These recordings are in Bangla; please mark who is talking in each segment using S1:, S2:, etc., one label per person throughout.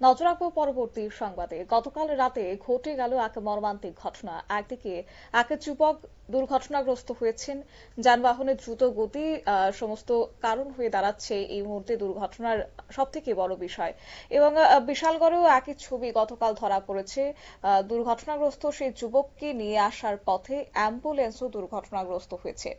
S1: নজর রাখব পরবর্তী সংবাদে। গতকাল রাতে ঘটে গেল এক মর্মান্তিক ঘটনা। একদিকে এক যুবক দুর্ঘটনাগ্রস্ত হয়েছেন। যানবাহনের দ্রুত গতি সমস্ত কারণ হয়ে দাঁড়াচ্ছে এই মুহূর্তে দুর্ঘটনার সব থেকে বড় বিষয়। এবং বিশালগড়েও একই ছবি গতকাল ধরা পড়েছে। দুর্ঘটনাগ্রস্ত সেই যুবককে নিয়ে আসার পথে অ্যাম্বুলেন্সও দুর্ঘটনাগ্রস্ত হয়েছে।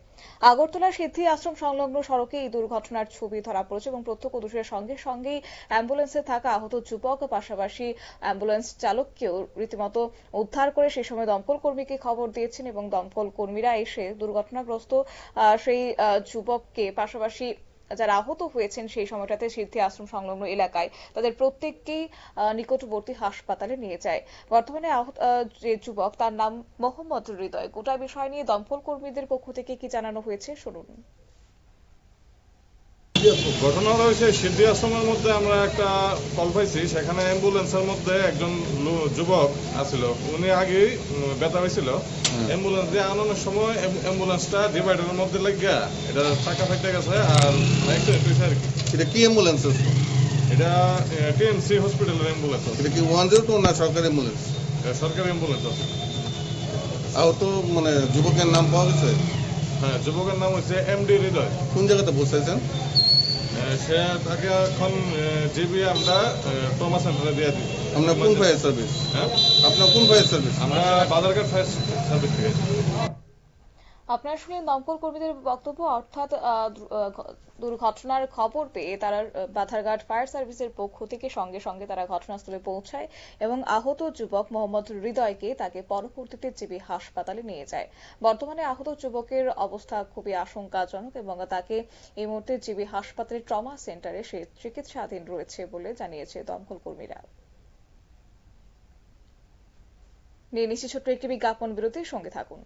S1: আগরতলা সিদ্ধি আশ্রম সংলগ্ন সড়কে এই দুর্ঘটনার ছবি ধরা পড়েছে এবং প্রত্যক্ষদর্শীর সঙ্গে সঙ্গেই অ্যাম্বুলেন্সে থাকা আহত যুবক পাশাপাশি অ্যাম্বুলেন্স চালককেও রীতিমতো উদ্ধার করে সেই সময় দমকল কর্মীকে খবর দিয়েছেন এবং দমকল কর্মীরা এসে দুর্ঘটনাগ্রস্ত সেই যুবককে পাশাপাশি যারা আহত হয়েছেন সেই সময়টাতে সিদ্ধি আশ্রম সংলগ্ন এলাকায় তাদের প্রত্যেককেই নিকটবর্তী হাসপাতালে নিয়ে যায়। বর্তমানে আহত আহ, যে যুবক তার নাম মোহাম্মদ হৃদয়। গোটা বিষয় নিয়ে দমকল কর্মীদের পক্ষ থেকে কি জানানো হয়েছে শুনুন।
S2: ঘটনা হয়েছে সিদ্ধি আশ্রমের মধ্যে আমরা একটা কল পাইছি সেখানে অ্যাম্বুলেন্সের মধ্যে একজন যুবক আছিল। উনি আগেই উম, ব্যথা হয়েছিল অ্যাম্বুলেন্স দিয়ে আনানোর সময় অ্যাম্বুলেন্সটা ডিভাইডারের মধ্যে লাগিয়া এটা চাকা ফেটে গেছে আর অ্যাক্সিডেন্ট হয়েছে আর কি।
S3: এটা কি অ্যাম্বুলেন্স
S2: এটা টিএমসি হসপিটালের অ্যাম্বুলেন্স
S3: এটা কি ওয়ান জিরো টু না সরকারি অ্যাম্বুলেন্স?
S2: সরকারি অ্যাম্বুলেন্স আছে।
S3: আহত মানে যুবকের নাম পাওয়া গেছে?
S2: হ্যাঁ যুবকের নাম হচ্ছে এমডি হৃদয়।
S3: কোন জায়গাতে
S2: বসেছেন সে তাকে এখন জিবি আমরা ট্রমা সেন্টারে দিয়ে দিই।
S3: আপনার কোন ফায়ার সার্ভিস
S2: হ্যাঁ?
S3: আপনার কোন ফায়ার সার্ভিস
S2: আমরা বাজারঘাট ফায়ার সার্ভিস থেকে।
S1: আপনারা শুনলেন দমকল কর্মীদের বক্তব্য অর্থাৎ দুর্ঘটনার খবর পেয়ে তারা বাধারঘাট ফায়ার সার্ভিসের পক্ষ থেকে সঙ্গে সঙ্গে তারা ঘটনাস্থলে পৌঁছায় এবং আহত যুবক মোহাম্মদ হৃদয়কে তাকে পরবর্তীতে জিবি হাসপাতালে নিয়ে যায়। বর্তমানে আহত যুবকের অবস্থা খুবই আশঙ্কাজনক এবং তাকে এই মুহূর্তে জিবি হাসপাতালের ট্রমা সেন্টারে সে চিকিৎসাধীন রয়েছে বলে জানিয়েছে দমকল কর্মীরা। নিয়ে নিচ্ছি ছোট্ট একটি বিজ্ঞাপন বিরতির সঙ্গে থাকুন।